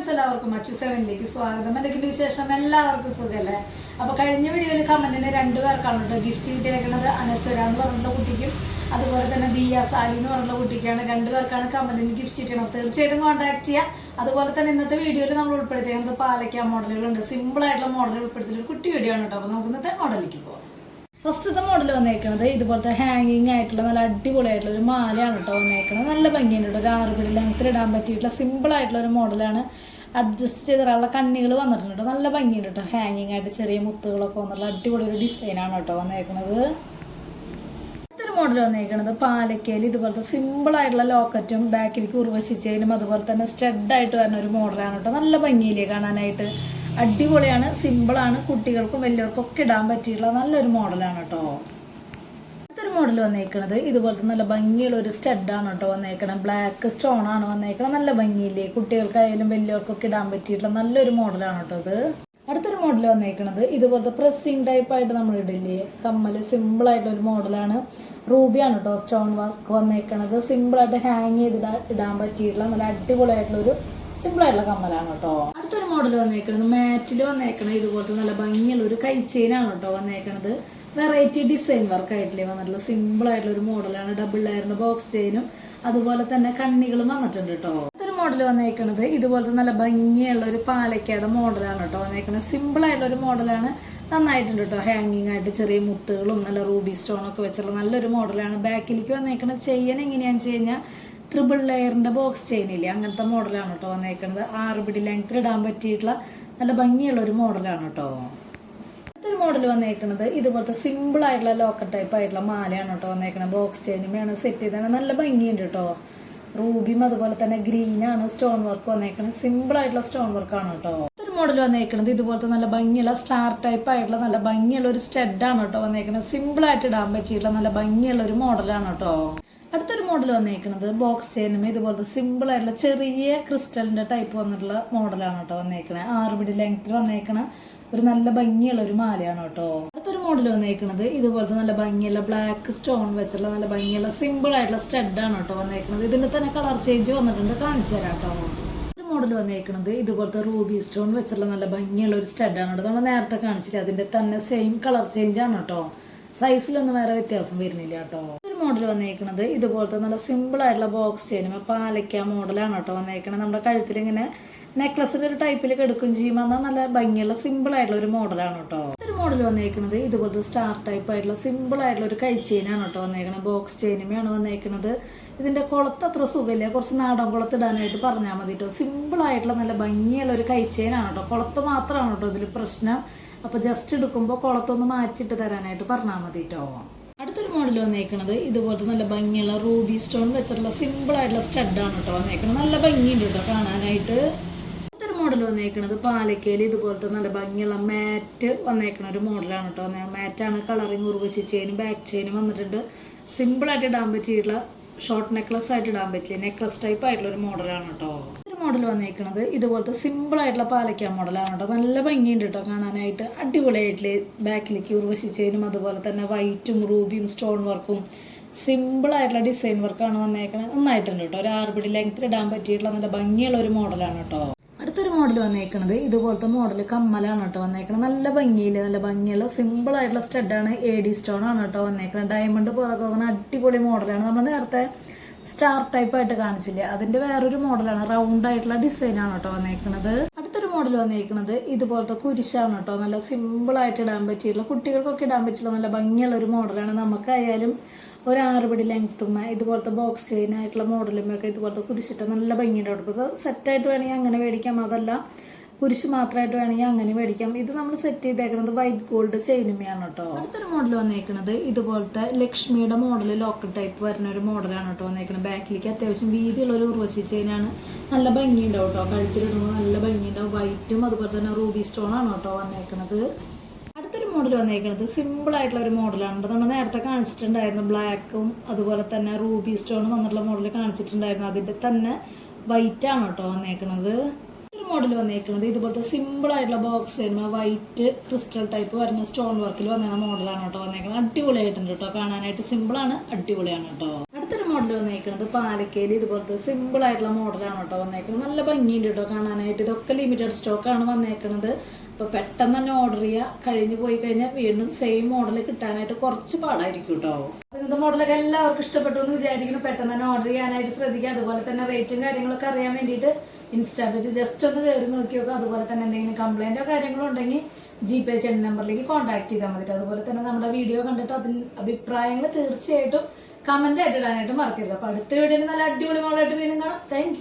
Friends എല്ലാവർക്കും അച്ചു സെവനിലേക്ക് സ്വാഗതം. എന്തെങ്കിലും വിശേഷം? എല്ലാവർക്കും സുഖമല്ലേ അപ്പൊ കഴിഞ്ഞ വീഡിയോയിൽ കമന്റിന് രണ്ടുപേർക്കാണ് കേട്ടോ ഗിഫ്റ്റ് കിട്ടിയേക്കുന്നത് അനശ്വര എന്ന് പറഞ്ഞിട്ടുള്ള കുട്ടിക്കും അതുപോലെ തന്നെ ദിയ സാലി എന്ന് പറഞ്ഞ കുട്ടിക്കാണ് രണ്ടുപേർക്കാണ് കമന്റിന് ഗിഫ്റ്റ് കിട്ടണം തീർച്ചയായിട്ടും കോൺടാക്ട് ചെയ്യുക അതുപോലെ തന്നെ ഇന്നത്തെ വീഡിയോയിൽ നമ്മൾ ഉൾപ്പെടുത്തിയത് പാലക്ക മോഡലുകളുണ്ട് സിമ്പിൾ ആയിട്ടുള്ള മോഡൽ ഉൾപ്പെടുത്തിയ ഒരു കുട്ടി വീഡിയോ ആണ് കേട്ടോ അപ്പൊ നമുക്ക് ഇന്നത്തെ മോഡലിലേക്ക് പോകാം ഫസ്റ്റത്തെ മോഡൽ വന്നേക്കുന്നത് ഇതുപോലത്തെ ഹാങ്ങിങ് ആയിട്ടുള്ള നല്ല അടിപൊളിയായിട്ടുള്ള ഒരു മാലയാണ് കേട്ടോ വന്നേക്കുന്നത് നല്ല ഭംഗിയുണ്ട് ഒരു ആറുപടി ലെങ്ത്തിൽ ഇടാൻ പറ്റിയിട്ടുള്ള സിമ്പിൾ ആയിട്ടുള്ള ഒരു മോഡലാണ് അഡ്ജസ്റ്റ് ചെയ്തിട്ടുള്ള കണ്ണികൾ വന്നിട്ടുണ്ട്. കേട്ടോ നല്ല ഭംഗിയുണ്ട് കേട്ടോ ഹാങ്ങിങ് ആയിട്ട് ചെറിയ മുത്തുകളൊക്കെ വന്നിട്ടുള്ള അടിപൊളി ഒരു ഡിസൈനാണ് കേട്ടോ വന്നേക്കുന്നത് അടുത്തൊരു മോഡൽ വന്നേക്കുന്നത് പാലക്കയിൽ ഇതുപോലത്തെ സിമ്പിൾ ആയിട്ടുള്ള ലോക്കറ്റും ബാക്കിലേക്ക് ഉറവശിച്ചതിനും അതുപോലെ തന്നെ സ്റ്റഡ് ആയിട്ട് വരുന്ന ഒരു മോഡലാണ് കേട്ടോ നല്ല ഭംഗിയില്ലേ കാണാനായിട്ട്. അടിപൊളിയാണ് സിമ്പിളാണ് കുട്ടികൾക്കും വലിയവർക്കും ഒക്കെ ഇടാൻ പറ്റിയിട്ടുള്ള നല്ലൊരു മോഡലാണ് കേട്ടോ മോഡൽ വന്നേക്കണത്. ഇതുപോലത്തെ നല്ല ഭംഗിയുള്ള ഒരു സ്റ്റഡാണ് കേട്ടോ വന്നേക്കണം ബ്ലാക്ക് സ്റ്റോൺ ആണ് വന്നേക്കണം നല്ല ഭംഗിയില്ലേ? കുട്ടികൾക്കായാലും വലിയവർക്കൊക്കെ ഇടാൻ പറ്റിയിട്ടുള്ള നല്ലൊരു മോഡലാണ് കേട്ടോ ഇത്. അടുത്തൊരു മോഡൽ വന്നേക്കണത്. ഇതുപോലത്തെ പ്രസ്സിങ് ടൈപ്പ് ആയിട്ട് നമ്മൾ ഇടില്ലേ? കമ്മൽ സിമ്പിൾ ആയിട്ടുള്ള ഒരു മോഡലാണ്. റൂബിയാണ് കേട്ടോ സ്റ്റോൺ വർക്ക് വന്നേക്കണത്. സിമ്പിൾ ആയിട്ട് ഹാങ് ചെയ്ത് ഇടാൻ പറ്റിയിട്ടുള്ള നല്ല അടിപൊളിയായിട്ടുള്ള ഒരു സിമ്പിൾ ആയിട്ടുള്ള കമ്മലാണ് കേട്ടോ. അടുത്തൊരു മോഡൽ വന്നേക്കണത്. മാറ്റിൽ വന്നേക്കണത്. ഇതുപോലത്തെ നല്ല ഭംഗിയുള്ള ഒരു കൈ ചെയിനാണ് കേട്ടോ വന്നേക്കണത്. വെറൈറ്റി ഡിസൈൻ വർക്ക് ആയിട്ടില്ലേ? വന്നിട്ടുള്ള സിമ്പിൾ ആയിട്ടുള്ള ഒരു മോഡലാണ് ഡബിൾ ലെയറിന്റെ ബോക്സ് ചെയിനും അതുപോലെ തന്നെ കണ്ണികളും വന്നിട്ടുണ്ട് കേട്ടോ മോഡൽ വന്നേക്കണത്. ഇതുപോലത്തെ നല്ല ഭംഗിയുള്ള ഒരു പാലക്കാട് മോഡലാണ് കേട്ടോ വന്നേക്കുന്നത് സിമ്പിൾ ആയിട്ടുള്ള ഒരു മോഡലാണ് നന്നായിട്ടുണ്ട് കേട്ടോ ഹാങ്ങിങ് ആയിട്ട് ചെറിയ മുത്തുകളും നല്ല റൂബി സ്റ്റോൺ ഒക്കെ വെച്ചുള്ള നല്ലൊരു മോഡലാണ് ബാക്കിലേക്ക് വന്നേക്കുന്നത് ചെയ്യാൻ എങ്ങനെയാണെന്ന് വെച്ച് കഴിഞ്ഞാൽ ട്രിപ്പിൾ ലെയറിന്റെ ബോക്സ് ചെയിനില്ലേ അങ്ങനത്തെ മോഡലാണ് കേട്ടോ വന്നേക്കുന്നത് ആറ് പിടി ലെങ്ത്തിൽ ഇടാൻ പറ്റിയിട്ടുള്ള നല്ല ഭംഗിയുള്ള ഒരു മോഡലാണ് കേട്ടോ മോഡൽ വന്നേക്കുന്നത് ഇതുപോലത്തെ സിമ്പിൾ ആയിട്ടുള്ള ലോക്കർ ടൈപ്പ് ആയിട്ടുള്ള മാലയാണ് കേട്ടോ വന്നേക്കുന്നത് ബോക്സ് ചെയിനുമാണ് സെറ്റ് ചെയ്താണ് നല്ല ഭംഗിയുണ്ട് കേട്ടോ. റൂബിയും അതുപോലെ തന്നെ ഗ്രീൻ ആണ് സ്റ്റോൺ വർക്ക് വന്നേക്കുന്നത് സിമ്പിൾ ആയിട്ടുള്ള സ്റ്റോൺ വർക്ക് ആണ് കേട്ടോ. ഒരു മോഡൽ വന്നേക്കുന്നത് ഇതുപോലത്തെ നല്ല ഭംഗിയുള്ള സ്റ്റാർ ടൈപ്പ് ആയിട്ടുള്ള നല്ല ഭംഗിയുള്ള ഒരു സ്റ്റെഡാണ് കേട്ടോ വന്നേക്കുന്നത് സിമ്പിൾ ആയിട്ട് ഇടാൻ പറ്റിയിട്ടുള്ള നല്ല ഭംഗിയുള്ള ഒരു മോഡലാണ് കേട്ടോ. അടുത്തൊരു മോഡൽ വന്നേക്കുന്നത് ബോക്സ് ചെയിനും ഇതുപോലത്തെ സിമ്പിൾ ആയിട്ടുള്ള ചെറിയ ക്രിസ്റ്റലിന്റെ ടൈപ്പ് വന്നിട്ടുള്ള മോഡലാണ് കേട്ടോ വന്നേക്കണേ ആറ് മിഡി ലെങ്ത്തിൽ വന്നേക്കണ ഒരു നല്ല ഭംഗിയുള്ള ഒരു മാലയാണ് കേട്ടോ. അടുത്തൊരു മോഡൽ വന്നേക്കുന്നത് ഇതുപോലത്തെ നല്ല ഭംഗിയുള്ള ബ്ലാക്ക് സ്റ്റോൺ വെച്ചുള്ള നല്ല ഭംഗിയുള്ള സിമ്പിൾ ആയിട്ടുള്ള സ്റ്റഡാണ് കേട്ടോ വന്നേക്കുന്നത് ഇതിന്റെ തന്നെ കളർ ചേഞ്ച് വന്നിട്ടുണ്ട്. കാണിച്ചു തരാം കേട്ടോ. മോഡൽ വന്നേക്കുന്നത് ഇതുപോലത്തെ റൂബി സ്റ്റോൺ വെച്ചുള്ള നല്ല ഭംഗിയുള്ള ഒരു സ്റ്റഡാണ് കേട്ടോ. നമ്മൾ നേരത്തെ കാണിച്ചില്ല അതിന്റെ തന്നെ സെയിം കളർ ചേഞ്ച് ആണ് കേട്ടോ. സൈസിലൊന്നും വേറെ വ്യത്യാസം വരുന്നില്ല കേട്ടോ. മോഡൽ വന്നിരിക്കുന്നത് ഇതുപോലത്തെ നല്ല സിമ്പിൾ ആയിട്ടുള്ള ബോക്സ് ചെയിനും പാലക്ക മോഡലാണ് കേട്ടോ വന്നിരിക്കുന്നത് നമ്മുടെ കഴുത്തിൽ ഇങ്ങനെ നെക്ലസിന്റെ ഒരു ടൈപ്പിൽ എടുക്കും ചെയ്യുമ്പോൾ എന്നാൽ നല്ല ഭംഗിയുള്ള സിമ്പിൾ ആയിട്ടുള്ള ഒരു മോഡലാണ് കേട്ടോ. ഒരു മോഡൽ വന്നിരിക്കുന്നത് ഇതുപോലത്തെ സ്റ്റാർ ടൈപ്പ് ആയിട്ടുള്ള സിമ്പിൾ ആയിട്ടുള്ള ഒരു കൈ ചെയിനാണ് കേട്ടോ വന്നിരിക്കുന്നത് ബോക്സ് ചെയിനുമാണ് വന്നിരിക്കുന്നത് ഇതിന്റെ കുളത്ത് അത്ര സുഖമില്ല. കുറച്ച് നാടൻ കുളത്ത് ഇടാനായിട്ട് പറഞ്ഞാൽ മതി കേട്ടോ. സിമ്പിൾ ആയിട്ടുള്ള നല്ല ഭംഗിയുള്ള ഒരു കൈ ചെയിനാണ് കേട്ടോ. കുളത്ത് മാത്രമാണ് കേട്ടോ ഇതിൽ പ്രശ്നം. അപ്പോൾ ജസ്റ്റ് എടുക്കുമ്പോൾ കുളത്തൊന്ന് മാറ്റിയിട്ട് തരാനായിട്ട് പറഞ്ഞാൽ മതി കേട്ടോ. അടുത്തൊരു മോഡൽ വന്നേക്കണത് ഇതുപോലത്തെ നല്ല ഭംഗിയുള്ള റൂബി സ്റ്റോൺ വെച്ചിട്ടുള്ള സിമ്പിൾ ആയിട്ടുള്ള സ്റ്റഡാണ് കേട്ടോ വന്നേക്കണത്. നല്ല ഭംഗിയുണ്ട് കേട്ടോ കാണാനായിട്ട്. അടുത്തൊരു മോഡൽ വന്നേക്കണത് പാലക്കയിൽ ഇതുപോലത്തെ നല്ല ഭംഗിയുള്ള മാറ്റ് വന്നേക്കണ ഒരു മോഡലാണ് കേട്ടോ മാറ്റാണ് കളറിങ് ഉറവശി ചെയിനും ബാക്ക് ചെയിനും വന്നിട്ടുണ്ട്. സിമ്പിളായിട്ട് ഇടാൻ പറ്റിയിട്ടുള്ള ഷോർട്ട് നെക്ലസ് ആയിട്ട് ഇടാൻ പറ്റില്ല. നെക്ലസ് ടൈപ്പ് ആയിട്ടുള്ള ഒരു മോഡലാണ് കേട്ടോ മോഡൽ വന്നേക്കുന്നത് ഇതുപോലത്തെ സിമ്പിൾ ആയിട്ടുള്ള പാലക്ക മോഡലാണ് കേട്ടോ. നല്ല ഭംഗിയുണ്ട് കേട്ടോ കാണാനായിട്ട്. അടിപൊളിയായിട്ടുള്ള ബാക്കിലേക്ക് ഉർവശിച്ചതിനും അതുപോലെ തന്നെ വൈറ്റും റൂബിയും സ്റ്റോൺ വർക്കും സിമ്പിൾ ആയിട്ടുള്ള ഡിസൈൻ വർക്കാണ് വന്നേക്കുന്നത് നന്നായിട്ടുണ്ട് കേട്ടോ. ഒരു ആറുപടി ലെങ്ത് ലെങ്ത്തിൽ ഇടാൻ പറ്റിയിട്ടുള്ള നല്ല ഭംഗിയുള്ള ഒരു മോഡലാണ് കേട്ടോ. അടുത്തൊരു മോഡൽ വന്നേക്കുന്നത് ഇതുപോലത്തെ മോഡൽ കമ്മലാണ് കേട്ടോ വന്നേക്കുന്നത് നല്ല ഭംഗിയിൽ നല്ല ഭംഗിയുള്ള സിമ്പിൾ ആയിട്ടുള്ള സ്റ്റഡാണ് എ ഡി സ്റ്റോൺ ആണ് കേട്ടോ വന്നേക്കുന്നത് ഡയമണ്ട് പോലെ തോന്നുന്ന അടിപൊളി മോഡലാണ് നമ്മൾ നേരത്തെ സ്റ്റാർ ടൈപ്പ് ആയിട്ട് കാണിച്ചില്ലേ? അതിന്റെ വേറൊരു മോഡലാണ് റൗണ്ട് ആയിട്ടുള്ള ഡിസൈൻ ആണ് കേട്ടോ വന്നേക്കുന്നത് അടുത്തൊരു മോഡൽ വന്നേക്കുന്നത് ഇതുപോലത്തെ കുരിശാണ് കേട്ടോ. നല്ല സിമ്പിൾ ആയിട്ട് ഇടാൻ പറ്റിയിട്ടുള്ള കുട്ടികൾക്കൊക്കെ ഇടാൻ പറ്റിയിട്ടുള്ള നല്ല ഭംഗിയുള്ള ഒരു മോഡലാണ് നമുക്കായാലും ഒരു ആറ് പിടി ലെങ്ത്തും ഇതുപോലത്തെ ബോക്സ് മോഡലും ഒക്കെ ഇതുപോലത്തെ കുരിശിട്ട് നല്ല ഭംഗിയുണ്ട് കേട്ടോ. സെറ്റ് സെറ്റായിട്ട് വേണമെങ്കിൽ അങ്ങനെ മേടിക്കാം. അതല്ല കുരിശ് മാത്രമായിട്ട് വേണമെങ്കിൽ അങ്ങനെ മേടിക്കാം. ഇത് നമ്മൾ സെറ്റ് ചെയ്തേക്കുന്നത് വൈറ്റ് ഗോൾഡ് ചെയിനുമയാണ് കേട്ടോ അടുത്തൊരു മോഡൽ വന്നേക്കുന്നത് ഇതുപോലത്തെ ലക്ഷ്മിയുടെ മോഡൽ ലോക്കൽ ടൈപ്പ് വരുന്ന ഒരു മോഡലാണ് കേട്ടോ വന്നേക്കുന്നത് ബാക്കിലേക്ക് അത്യാവശ്യം വീതിയുള്ള ഒരു ഉർവശി ചെയിനാണ് നല്ല ഭംഗിയുണ്ടാവും കേട്ടോ കഴുത്തിലിടുമ്പോൾ നല്ല ഭംഗിയുണ്ടാവും. വൈറ്റും അതുപോലെ തന്നെ റൂബി സ്റ്റോൺ ആണ് കേട്ടോ വന്നേക്കുന്നത് അടുത്തൊരു മോഡൽ വന്നേക്കുന്നത് സിമ്പിൾ ആയിട്ടുള്ള ഒരു മോഡലാണ് നമ്മൾ നേരത്തെ കാണിച്ചിട്ടുണ്ടായിരുന്നു ബ്ലാക്കും അതുപോലെ തന്നെ റൂബി സ്റ്റോണും വന്നിട്ടുള്ള മോഡൽ കാണിച്ചിട്ടുണ്ടായിരുന്നു. അതിന്റെ തന്നെ വൈറ്റാണ് കേട്ടോ വന്നേക്കുന്നത് മോഡൽ വന്നിരിക്കുന്നത്. ഇതുപോലത്തെ സിമ്പിൾ ആയിട്ടുള്ള ബോക്സ് വരുമ്പോൾ വൈറ്റ് ക്രിസ്റ്റൽ ടൈപ്പ് വരുന്ന സ്റ്റോൺ വർക്കിൽ വന്ന മോഡലാണ് കേട്ടോ വന്നേക്കുന്നത് അടിപൊളിയായിട്ടുണ്ട് കേട്ടോ. കാണാനായിട്ട് സിമ്പിളാണ് അടിപൊളിയാണ് കേട്ടോ. വന്നേക്കുന്നത് പാലക്കയിൽ ഇതുപോലത്തെ സിമ്പിൾ ആയിട്ടുള്ള മോഡലാണ് കേട്ടോ വന്നേക്കുന്നത് നല്ല ഭംഗിയുണ്ട് കേട്ടോ കാണാനായിട്ട്. ഇതൊക്കെ ലിമിറ്റഡ് സ്റ്റോക്കാണ് വന്നേക്കുന്നത് അപ്പോൾ പെട്ടെന്ന് തന്നെ ഓർഡർ ചെയ്യുക കഴിഞ്ഞു പോയി കഴിഞ്ഞാൽ വീണ്ടും സെയിം മോഡൽ കിട്ടാനായിട്ട് കുറച്ച് പാടായിരിക്കും കേട്ടോ. ഇന്നത്തെ മോഡലൊക്കെ എല്ലാവർക്കും ഇഷ്ടപ്പെട്ടു എന്ന് വിചാരിക്കുന്നു. പെട്ടെന്ന് തന്നെ ഓർഡർ ചെയ്യാനായിട്ട് ശ്രദ്ധിക്കുക അതുപോലെ തന്നെ റേറ്റും കാര്യങ്ങളൊക്കെ അറിയാൻ വേണ്ടിയിട്ട് ഇൻസ്റ്റാ പേജ് ജസ്റ്റ് ഒന്ന് കയറി നോക്കി നോക്കുക അതുപോലെ തന്നെ എന്തെങ്കിലും കംപ്ലൈന്റോ കാര്യങ്ങളോ ഉണ്ടെങ്കിൽ ജി പേ ചെയ്യുന്ന നമ്പറിലേക്ക് കോൺടാക്ട് ചെയ്താൽ മതി. അതുപോലെ തന്നെ നമ്മുടെ വീഡിയോ കണ്ടിട്ട് അതിന് അഭിപ്രായങ്ങൾ തീർച്ചയായിട്ടും കമന്റ് ആയിട്ട് ഇടാനായിട്ട് മറക്കരുത്. അപ്പൊ അടുത്ത വീഡിയോയിൽ നല്ല അടിപൊളി മോളായിട്ട് വീണ്ടും കാണാം. താങ്ക്